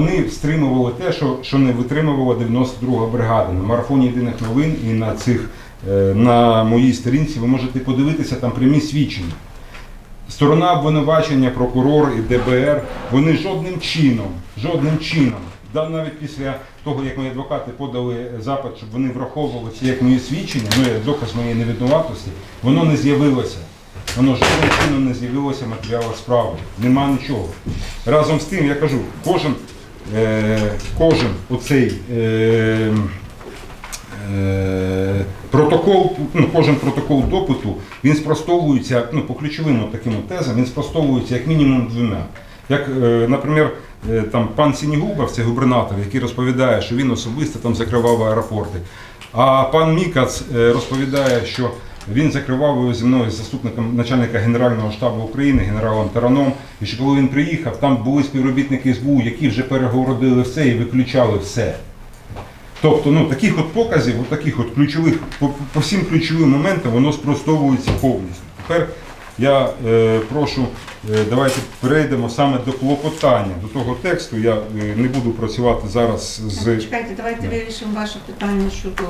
Вони стримували те, що, що не витримувала 92-га бригада. На марафоні єдиних новин і на цих е, на моїй сторінці ви можете подивитися там прямі свідчення. Сторона обвинувачення, прокурор і ДБР, вони жодним чином, жодним чином, навіть після того, як мої адвокати подали запит, щоб вони враховували це як мої свідчення, ну як доказ моєї невинуватості, воно не з'явилося. Воно жодним чином не з'явилося в матеріалах справи. Нема нічого. Разом з тим, я кажу, кожен, кожен оцей е, е, протокол, ну, кожен протокол допиту, він спростовується ну, по ключовим таким тезам, він спростовується як мінімум двома. Як, е, наприклад, е, там пан Сінігубов, це губернатор, який розповідає, що він особисто там закривав аеропорти. А пан Мікац е, розповідає, що він закривав його зі мною заступником начальника Генерального штабу України, генералом Тараном. І що коли він приїхав, там були співробітники СБУ, які вже перегородили все і виключали все. Тобто, ну таких от показів, от таких от ключових, по, по всім ключовим моментам воно спростовується повністю. Тепер я е, прошу, е, давайте перейдемо саме до клопотання, до того тексту. Я е, не буду працювати зараз з Чекайте, давайте вирішимо ваше питання щодо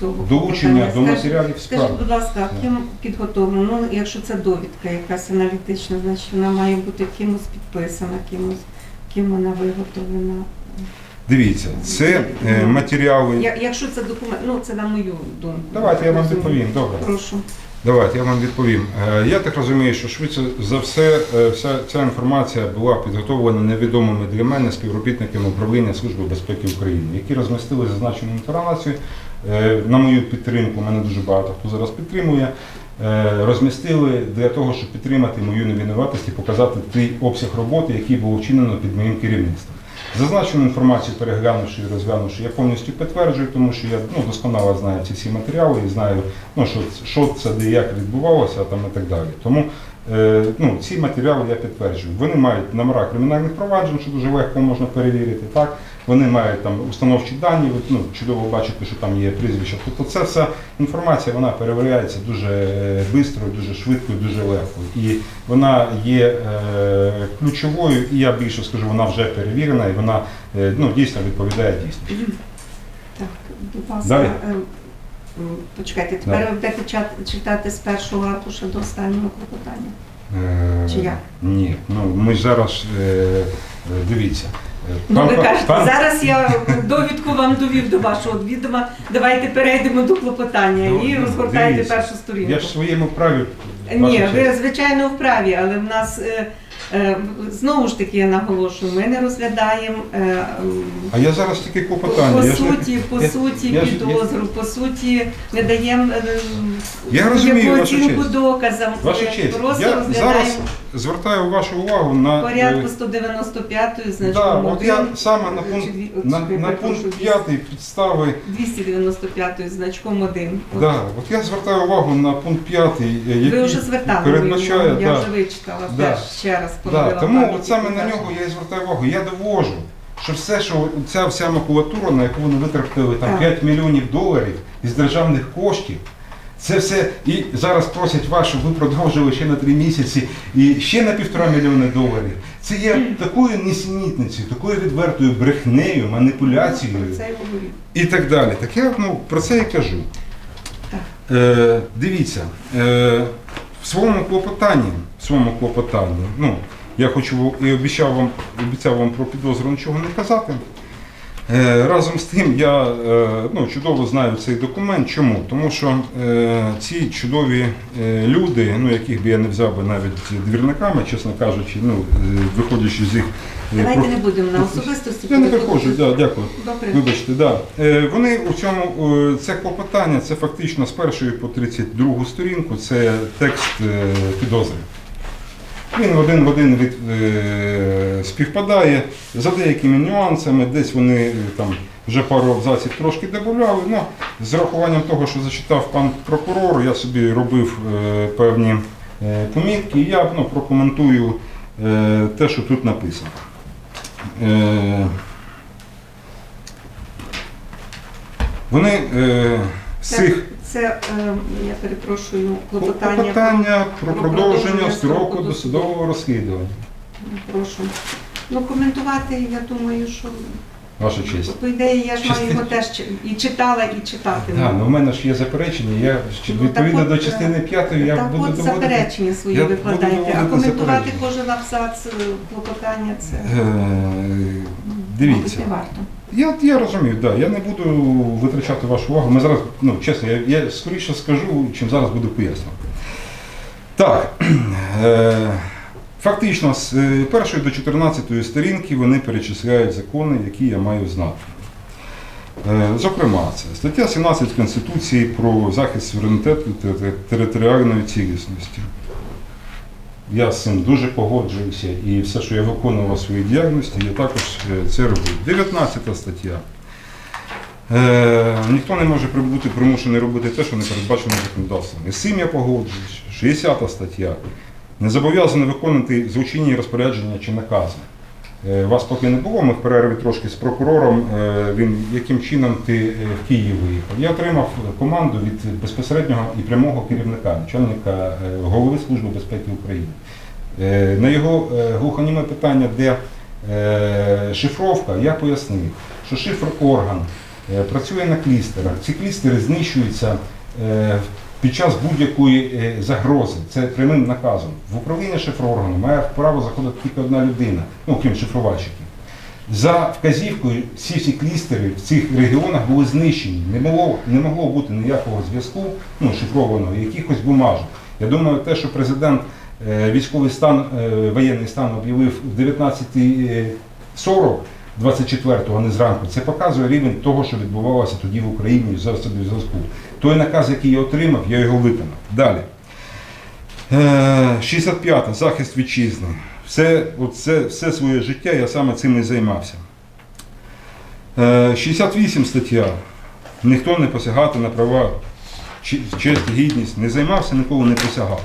цього. долучення питання. до Скажіть- матеріалів справи. Скажіть, будь ласка, ким підготовлено? Ну, якщо це довідка якась аналітична, значить вона має бути кимось підписана, кимось, ким вона виготовлена. Дивіться, це е, матеріали. Я- Якщо це документ, ну це на мою думку. Давайте я вам Розумію. відповім. Добре. Прошу. Давайте я вам відповім. Е, Я так розумію, що швидше за все е, вся ця інформація була підготовлена невідомими для мене співробітниками управління Служби безпеки України, які розмістили зазначену інформацію е, на мою підтримку. Мене дуже багато хто зараз підтримує. Розмістили для того, щоб підтримати мою невинуватість і показати той обсяг роботи, який було вчинено під моїм керівництвом. Зазначену інформацію, переглянувши і розглянувши, я повністю підтверджую, тому що я ну, досконало знаю ці всі матеріали і знаю, ну, що, що це де як відбувалося там, і так далі. Тому е, ну, ці матеріали я підтверджую. Вони мають номера кримінальних проваджень, що дуже легко можна перевірити. Так? Вони мають там установчі дані, ну, чудово бачите, що там є прізвища. Тобто це вся інформація вона перевіряється дуже швидко, дуже швидко дуже легко. І вона є е, ключовою, і я більше скажу, вона вже перевірена і вона е, ну, дійсно відповідає дійсності. Так, будь ласка. Далі. е, Почекайте, тепер ви будете читати з першого аркуша до останнього клопотання. Е, Чи як? Ні, ну ми зараз е, е, дивіться. Е, Ну, ви кажете, пан- зараз я довідку вам довів до вашого відома. Давайте перейдемо до клопотання Ну, і розгортайте дивіться. першу сторінку. Я ж в своєму праві. Ні, ваша ви честь. звичайно вправі, але в нас е, е, знову ж таки я наголошую, ми не розглядаємо е, м, А я зараз тільки по, клопотання. по я ж не- суті, по я- суті я ж- підозру, по суті не даємо е, Я розумію, яку ваша оцінку честь. доказам. Ваша Ми честь, просто я розглядаємо зараз звертаю вашу увагу на е, порядку 195 да, значком от я саме на пункт на, на пункт 5 підстави. 295 значком 1. Да, от я звертаю увагу на пункт 5, який Ви вже звертали, передбачає. я да, вже вичитала, Да. теж ще раз Да, тому от саме на нього я і звертаю увагу. Я довожу, що все, що ця вся макулатура, на яку вони витратили там Так. 5 мільйонів доларів із державних коштів. Це все і зараз просять вас, щоб ви продовжили ще на три місяці і ще на півтора мільйони доларів. Це є такою несенітницею, такою відвертою брехнею, маніпуляцією і так далі. Так я ну, про це і кажу. Е, дивіться, е, в своєму клопотанні, в своєму клопотанні, ну, я хочу і обіцяв вам, обіцяв вам про підозру нічого не казати. Е, разом з тим я е, ну, чудово знаю цей документ. Чому? Тому що е, ці чудові люди, ну, яких би я не взяв би навіть двірниками, чесно кажучи, ну, виходячи з їх. Давайте проф- не будемо на особистості. Я не приходжу, да, дякую. Добре. Вибачте, да. Вони у цьому це клопотання, це фактично з першої по 32 сторінку, це текст підозри. Він один в один від, е, співпадає за деякими нюансами, десь вони е, там вже пару абзаців трошки додавали. Ну, з урахуванням того, що зачитав пан прокурор, я собі робив е, певні е, помітки, і я ну, прокоментую е, те, що тут написано. Е, Вони е, з цих це е, я перепрошую, клопотання. клопотання про про продовження строку досудового розслідування. Прошу. Ну, коментувати, я думаю, що Ваша честь. по ідеї я ж маю його теж і читала, і читати. Так, ну в мене ж є заперечення. Я Ну, відповідно так до частини п'ятої я так буду от доводити. заперечення свої викладаєте, а коментувати кожен абзац е, клопотання це Е, мабуть, Дивіться. не варто. Я, я розумію, да. я не буду витрачати вашу увагу. Ми зараз, ну чесно, я, я скоріше скажу, чим зараз буду пояснювати. Так, е, фактично з е, першої до 14 сторінки вони перечисляють закони, які я маю знати. Е, Зокрема, це стаття 17 Конституції про захист суверенітету та територіальної цілісності. Я з цим дуже погоджуюся і все, що я виконував свої діяльності, я також е, це робив. 19 стаття. Е, ніхто не може бути примушений робити те, що не передбачено законодавством. І з цим я погоджуюсь. 60 стаття. Не зобов'язаний виконувати злочинні розпорядження чи накази. Е, Вас поки не було, ми в перерві трошки з прокурором. е, Він яким чином ти е, в Київ виїхав. Я отримав команду від безпосереднього і прямого керівника, начальника голови Служби безпеки України. На його глухоніме питання, де шифровка, я пояснив, що шифр орган працює на клістерах. Ці клістери знищуються під час будь-якої е, загрози. Це прямим наказом. В управління шифрооргану має право заходити тільки одна людина, ну крім шифровальщиків. За вказівкою всі ці клістери в цих регіонах були знищені. Не могло, не могло бути ніякого зв'язку ну, шифрованого, якихось бумажок. Я думаю, те, що президент е, військовий стан, е, воєнний стан об'явив в 19.40, 24-го, а не зранку, це показує рівень того, що відбувалося тоді в Україні і засобів зв'язку. Той наказ, який я отримав, я його виконав. Далі. Е, 65. Захист вітчизни. Все, от все, своє життя я саме цим і займався. Е, 68 стаття. Ніхто не посягати на права, честь, гідність. Не займався, ніколи не посягав.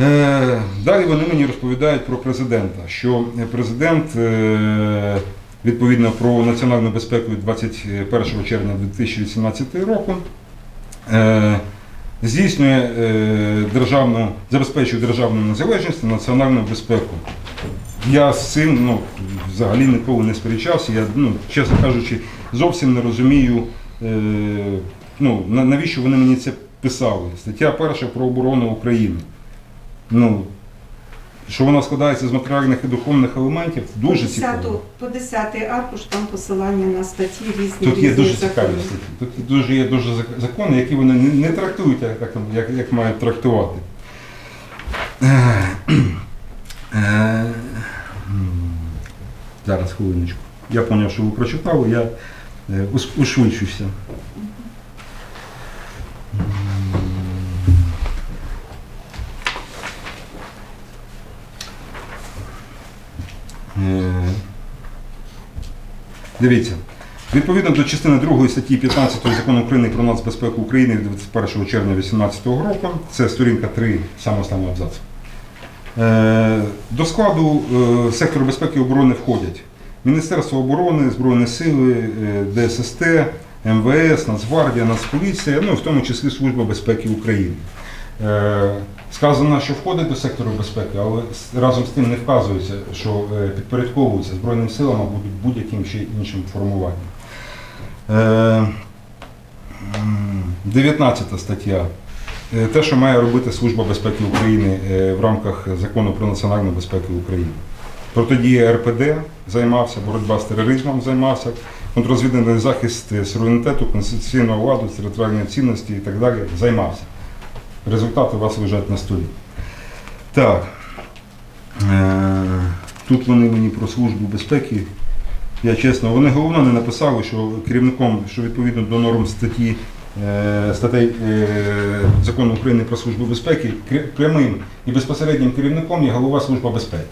Е, Далі вони мені розповідають про президента, що президент е, відповідно про національну безпеку 21 червня 2018 року е, здійснює державну, забезпечує державну незалежність та національну безпеку. Я з цим ну, взагалі ніколи не сперечався. Я, ну, чесно кажучи, зовсім не розумію, ну, навіщо вони мені це писали. Стаття перша про оборону України. Ну, що вона складається з матеріальних і духовних елементів, дуже цікаво. по 10 аркуш там посилання на статті різні. Тут є різні дуже цікаві статті. Тут дуже є дуже закони, які вони не, трактують, як, як, як, як мають трактувати. Е, е, Зараз хвилиночку. Я зрозумів, що ви прочитали, я е, ус- ушвидшуся. Дивіться, відповідно до частини 2 статті 15 закону України про нацбезпеку України від 21 червня 2018 року, це сторінка 3, саме останній абзац. Е, До складу е, сектору безпеки і оборони входять Міністерство оборони, Збройні сили, е, ДССТ, МВС, Нацгвардія, Нацполіція, ну і в тому числі Служба безпеки України. Е, Сказано, що входить до сектору безпеки, але разом з тим не вказується, що е, підпорядковується Збройним силам або будь- будь-яким ще іншим формуванням. Е, 19 стаття. Е, Те, що має робити Служба безпеки України е, в рамках закону про національну безпеку України. Протидія РПД займався, боротьба з тероризмом займався, контррозвідувальний захист е, суверенітету, конституційного ладу, територіальної цінності і так далі займався. Результати у вас лежать на столі. Так. Е, Тут вони мені про службу безпеки. Я чесно, вони головне не написали, що керівником, що відповідно до норм статті е, статей е, закону України про службу безпеки, прямим і безпосереднім керівником є голова Служби безпеки.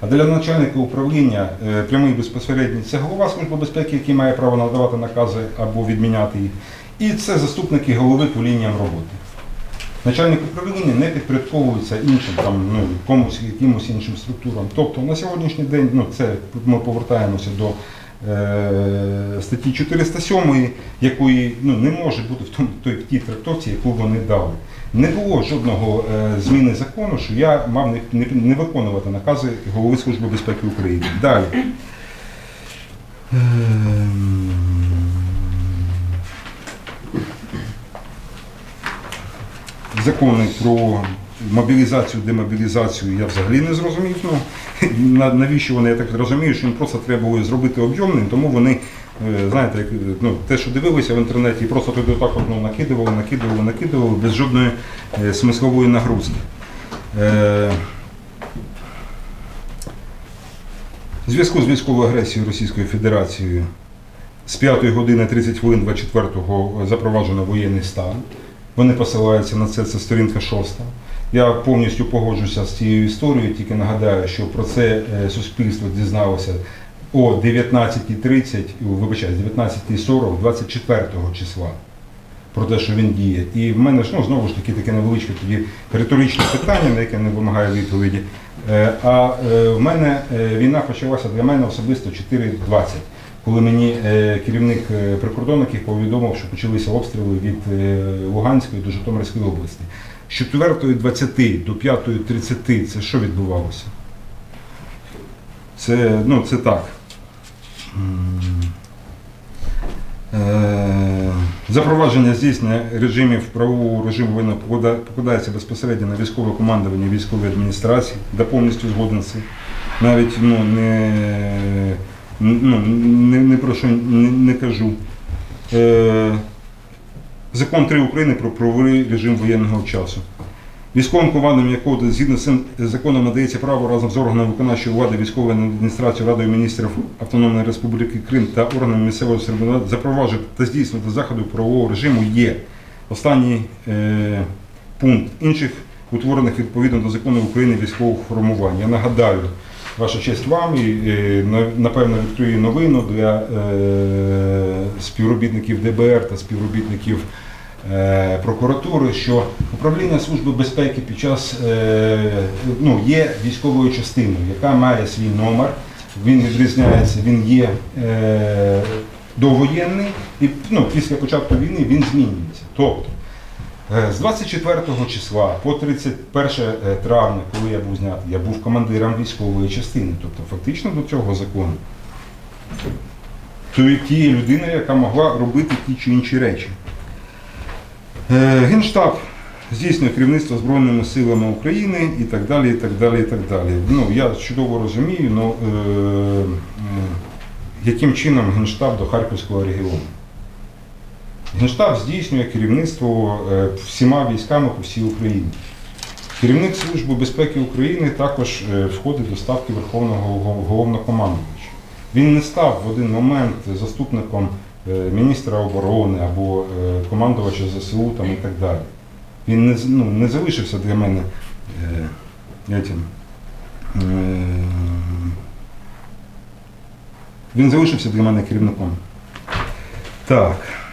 А для начальника управління прямий безпосередній це голова Служби безпеки, який має право надавати накази або відміняти їх. І це заступники голови по лініям роботи. Начальник управління не підпорядковується іншим там, ну, комусь, якимось іншим структурам. Тобто на сьогоднішній день ну, це ми повертаємося до е, статті 407, якої ну, не може бути в, тому, той, в тій трактовці, яку вони дали. Не було жодного е, зміни закону, що я мав не, не, не виконувати накази голови Служби безпеки України. Далі. Закони про мобілізацію, демобілізацію я взагалі не зрозумів. Ну, навіщо вони, я так розумію, що їм просто треба було зробити об'ємним, тому вони, е, знаєте, ну, те, що дивилися в інтернеті, просто туди так от, ну, накидували, накидували, накидували, без жодної е, смислової нагрузки. Е, зв'язку з військовою агресією Російської Федерації з 5 години 30 хвилин 24-го запроваджено воєнний стан. Вони посилаються на це, це сторінка 6. Я повністю погоджуся з цією історією, тільки нагадаю, що про це е, суспільство дізналося о 19.30, вибачаю, 19.40, 24 числа. Про те, що він діє. І в мене ж ну, знову ж таки таке невеличке тоді риторичне питання, на яке не вимагає відповіді. Е, А е, в мене війна почалася для мене особисто 4.20, коли мені е, керівник е, прикордонників повідомив, що почалися обстріли від е, Луганської до Житомирської області. З 4.20 до 5.30 це що відбувалося? Це, ну, це так. Запровадження здійснення режимів правового режиму поклада- покладається безпосередньо на військове командування військової адміністрації, де повністю згоден. Навіть ну, не, ну, не, не про що не, не кажу. Е, Закон 3 України про правовий режим воєнного часу. Військовим командам, якого згідно з цим законом надається право разом з органами виконавчої влади військової адміністрації Радою міністрів Автономної Республіки Крим та органами місцевого самоврядування запроваджувати та здійснювати заходи правового режиму є останній е, пункт інших утворених відповідно до закону України військових формувань. Я нагадаю, ваша честь вам і е, напевно відкрию новину для е, співробітників ДБР та співробітників е, прокуратури, що управління Служби безпеки під час ну, є військовою частиною, яка має свій номер. Він відрізняється, він є довоєнний, і ну, після початку війни він змінюється. Тобто з 24 числа по 31 травня, коли я був знятий, я був командиром військової частини, тобто фактично до цього закону. То тієї людини, яка могла робити ті чи інші речі. Е, Генштаб здійснює керівництво Збройними силами України і так далі. і так далі, і так далі. Ну, я чудово розумію, е, е, яким чином Генштаб до Харківського регіону. Генштаб здійснює керівництво е, всіма військами по всій Україні. Керівник Служби безпеки України також е, входить до ставки Верховного головнокомандувача. Він не став в один момент заступником е, міністра оборони або командувача ЗСУ там, і так далі. Він не, ну, не залишився для мене е, е, він залишився для мене керівником. Так.